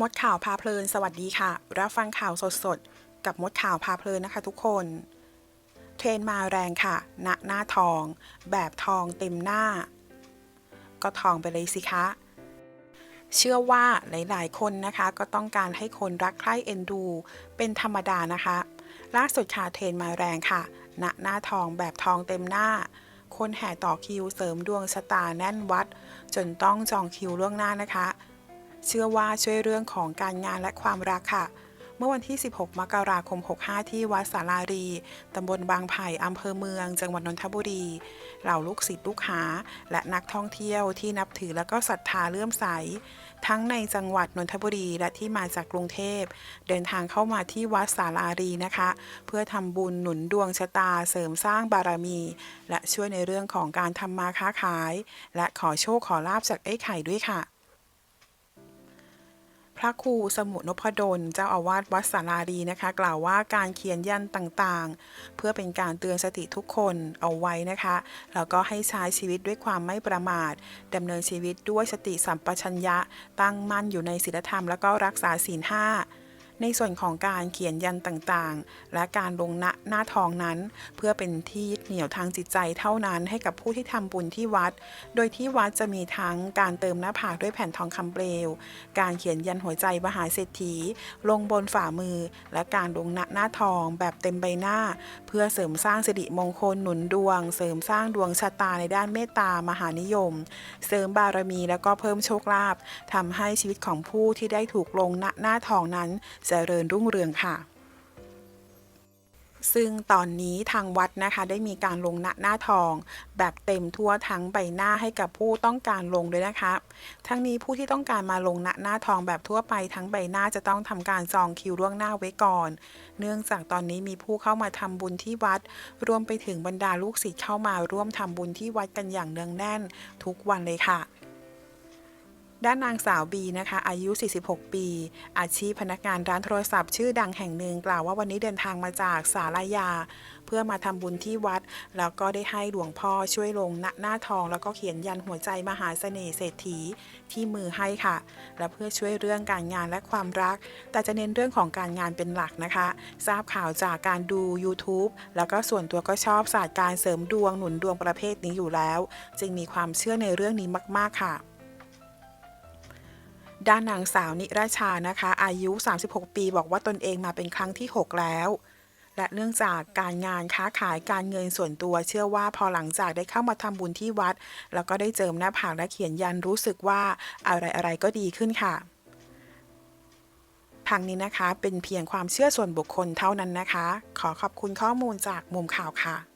มดข่าวพาเพลิน สวัสดีค่ะ รับฟังข่าวสดๆ กับมดข่าวพาเพลินนะคะทุกคน เทรนมาแรงค่ะ ณ หน้าทอง แบบทองเต็มหน้า ก็ทองไปเลยสิคะ เชื่อว่าหลายๆ คนนะคะ ก็ต้องการให้คนรักใคร่เอ็นดู เป็นธรรมดานะคะ ล่าสุดค่ะเทรนมาแรงค่ะ ณ หน้าทองแบบทองเต็มหน้า คนแห่ต่อคิวเสริมดวงชะตาแน่นวัด จนต้องจองคิวล่วงหน้านะคะ เชื่อว่าช่วยเรื่องของการงานและความรักค่ะ เมื่อวันที่ 16 มกราคม 65 ที่วัดสารารี ตำบลบางไผ่อำเภอเมือง จังหวัดนนทบุรี เหล่าลูกศิษย์ลูกหา และนักท่องเที่ยวที่นับถือและก็ศรัทธาเลื่อมใส ทั้งในจังหวัดนนทบุรีและที่มาจากกรุงเทพ เดินทางเข้ามาที่วัดสารารีนะคะ เพื่อทำบุญหนุนดวงชะตาเสริมสร้างบารมี และช่วยในเรื่องของการทำมาค้าขาย และขอโชคขอลาบจากไอ้ไข่ด้วยค่ะ พระครูสมุนพดล เจ้าอาวาสวัดสารารีนะคะ กล่าวว่าการเขียนยันต่างๆ เพื่อเป็นการเตือนสติทุกคนเอาไว้นะคะ แล้วก็ให้ใช้ชีวิตด้วยความไม่ประมาทดำเนินชีวิตด้วยสติสัมปชัญญะ ตั้งมั่นอยู่ในศีลธรรม แล้วก็รักษาศีลห้า ในส่วนของการเขียนยันต่างๆ และการลงณหน้าทองนั้น เพื่อเป็นที่ยึดเหนี่ยวทางจิตใจเท่านั้นให้กับผู้ที่ทำบุญที่วัด โดยที่วัดจะมีทั้งการเติมหน้าผากด้วยแผ่นทองคำเปลว การเขียนยันหัวใจมหาเศรษฐี ลงบนฝ่ามือ และการลงหน้าหน้าทองแบบเต็มใบหน้า เพื่อเสริมสร้างสิริมงคลหนุนดวง เสริมสร้างดวงชะตาในด้านเมตตามหานิยม เสริมบารมีแล้วก็เพิ่มโชคลาภทำให้ชีวิตของผู้ที่ได้ถูกลงณหน้าทองนั้นเจริญรุ่งเรืองค่ะ ซึ่งตอนนี้ทางวัดนะคะได้มีการลงหน้าหน้าทอง แบบเต็มทั่วทั้งใบหน้าให้กับผู้ต้องการลงด้วยนะคะ ทั้งนี้ผู้ที่ต้องการมาลงหน้าหน้าทองแบบทั่วไปทั้งใบหน้าจะต้องทำการจองคิวล่วงหน้าไว้ก่อน เนื่องจากตอนนี้มีผู้เข้ามาทำบุญที่วัด รวมไปถึงบรรดาลูกศิษย์เข้ามาร่วมทำบุญที่วัดกันอย่างเนืองแน่น ทุกวันเลยค่ะ ด้านนางสาวบีนะคะ อายุ 46 ปี อาชีพพนักงานร้านโทรศัพท์ชื่อดังแห่งหนึ่งกล่าวว่าวันนี้เดินทางมาจากสารยา เพื่อมาทำบุญที่วัด แล้วก็ได้ให้หลวงพ่อช่วยลงหน้าหน้าทอง แล้วก็เขียนยันหัวใจมหาเสน่ห์เศรษฐีที่มือให้ค่ะ และเพื่อช่วยเรื่องการงานและความรัก แต่จะเน้นเรื่องของการงานเป็นหลักนะคะ ทราบข่าวจากการดู YouTube แล้วก็ส่วนตัวก็ชอบศาสตร์การเสริมดวงหนุนดวงประเภทนี้อยู่แล้ว จึงมีความเชื่อในเรื่องนี้มาก ๆค่ะ ด้านนางสาวนิราชานะคะ อายุ 36 ปี บอกว่าตนเองมาเป็นครั้งที่ 6 แล้ว และเนื่องจากการงานค้าขายการเงินส่วนตัว เชื่อว่าพอหลังจากได้เข้ามาทำบุญที่วัด แล้วก็ได้เจิมหน้าผากและเขียนยันรู้สึกว่าอะไรอะไรก็ดีขึ้นค่ะทางนี้นะคะเป็นเพียงความเชื่อส่วนบุคคลเท่านั้นนะคะ ขอขอบคุณข้อมูลจากมุมข่าวค่ะ